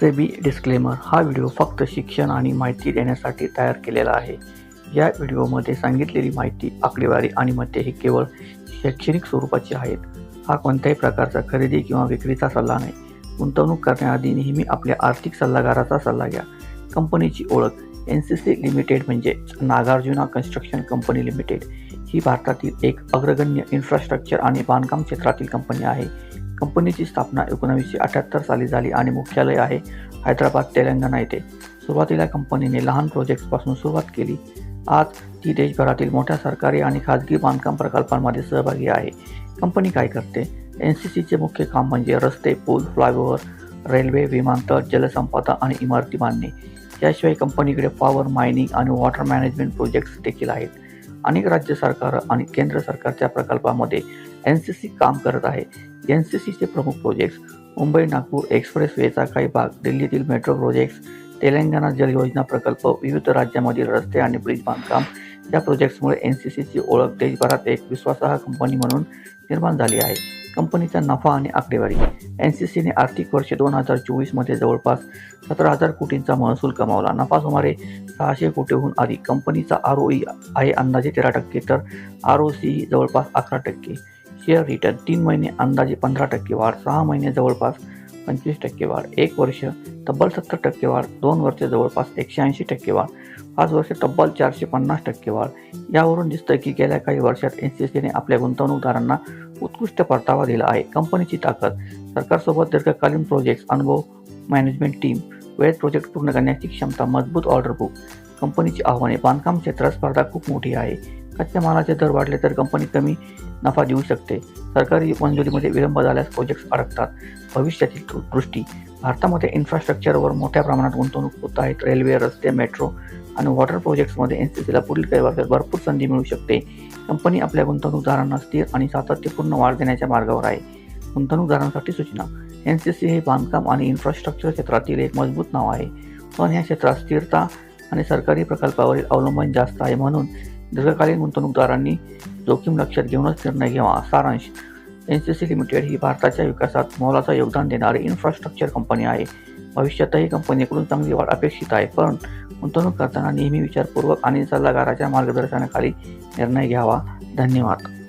SEBI disclaimer हा video फक्त शिक्षण आणि माहिती देण्यासाठी तयार केलेला आहे. या व्हिडिओमध्ये सांगितलेली माहिती आकडेवारी आणि मते हे केवळ शैक्षणिक स्वरूपाची आहेत. हा कोणत्याही प्रकारचा खरेदी किंवा विक्रीचा सल्ला नाही. गुंतवणूक करण्याआधी नेहमी आपल्या आर्थिक सल्लागाराचा सल्ला घ्या. कंपनीची ओळख एन सी सी लिमिटेड म्हणजे नागार्जुना कन्स्ट्रक्शन कंपनी लिमिटेड ही भारतातील एक अग्रगण्य इन्फ्रास्ट्रक्चर आणि बांधकाम क्षेत्रातील कंपनी आहे. कंपनीची स्थापना एकोणावीसशे अठ्याहत्तर साली झाली आणि मुख्यालय आहे हैदराबाद तेलंगणा येथे. सुरुवातीला कंपनीने लहान प्रोजेक्ट्सपासून सुरुवात केली. आज ती देशभरातील मोठ्या सरकारी आणि खाजगी बांधकाम प्रकल्पांमध्ये सहभागी आहे. कंपनी काय करते? एन सी सीचे मुख्य काम म्हणजे रस्ते पूल फ्लायओव्हर रेल्वे विमानतळ जलसंपदा आणि इमारती बांधणे. याशिवाय कंपनीकडे पॉवर मायनिंग आणि वॉटर मॅनेजमेंट प्रोजेक्ट्स देखील आहेत. अनेक राज्य सरकार आणि केंद्र सरकारच्या प्रकल्पामध्ये एन सी सी काम करत आहे. एन सी सीचे प्रमुख प्रोजेक्ट्स मुंबई नागपूर एक्सप्रेसवेचा काही भाग दिल्लीतील मेट्रो प्रोजेक्ट्स तेलंगणा जल योजना प्रकल्प विविध राज्यामधील रस्ते आणि ब्रिज बांधकाम. या प्रोजेक्ट्समुळे एन सी सीची ओळख देशभरात एक विश्वासार्ह कंपनी म्हणून निर्माण झाली आहे. कंपनीचा नफा आणि आकडेवारी. एन सी सीने आर्थिक वर्ष दोन हजार चोवीसमध्ये जवळपास सतरा हजार कोटींचा महसूल कमावला. नफा सुमारे सहाशे कोटीहून अधिक. कंपनीचा आर ओ ई आहे अंदाजे तेरा टक्के तर आर ओ सी जवळपास अकरा टक्के. शेअर रिटर्न तीन महिने अंदाजे पंधरा टक्के वाढ सहा महिने जवळपास पंचवीस टक्के वाढ एक वर्ष तब्बल सत्तर टक्के वाढ दोन वर्ष जवळपास एकशे ऐंशी टक्के वाढ पाच वर्ष तब्बल चारशे पन्नास टक्के वाढ. यावरून दिसतं की गेल्या काही वर्षात एन सी सीने आपल्या गुंतवणूकदारांना उत्कृष्ट परतावा दिला आहे. कंपनीची ताकद सरकारसोबत दीर्घकालीन प्रोजेक्ट्स अनुभव मॅनेजमेंट टीम वेळेत प्रोजेक्ट पूर्ण करण्याची क्षमता मजबूत ऑर्डर बुक कंपनीची आव्हाने बांधकाम क्षेत्रात स्पर्धा खूप मोठी आहे. कच्च्या मालाचे दर वाढले तर कंपनी कमी नफा देऊ शकते. सरकारी मंजुरीमध्ये विलंब झाल्यास प्रोजेक्ट्स अडकतात. भविष्यातील दृष्टी. भारतामध्ये इन्फ्रास्ट्रक्चरवर मोठ्या प्रमाणात गुंतवणूक होत आहेत रेल्वे रस्ते मेट्रो आणि वॉटर प्रोजेक्ट्समध्ये एन सी सीला पुढील काही वर्षात भरपूर संधी मिळू शकते. कंपनी आपल्या गुंतवणूकदारांना स्थिर आणि सातत्यपूर्ण वाढ देण्याच्या मार्गावर आहे. गुंतवणूकदारांसाठी सूचना. एन सी सी हे बांधकाम आणि इन्फ्रास्ट्रक्चर क्षेत्रातील एक मजबूत नाव आहे. पण या क्षेत्रात स्थिरता आणि सरकारी प्रकल्पावरील अवलंबन जास्त आहे म्हणून दीर्घकालीन गुंतवणूकदारांनी जोखीम लक्षात घेऊनच निर्णय घ्यावा. सारांश एन सी सी लिमिटेड ही भारताच्या विकासात मोलाचं योगदान देणारी इन्फ्रास्ट्रक्चर कंपनी आहे. भविष्यातही कंपनीकडून चांगली वाढ अपेक्षित आहे पण गुंतवणूक करताना नेहमी विचारपूर्वक आणि सल्लागाराच्या मार्गदर्शनाखाली निर्णय घ्यावा. धन्यवाद.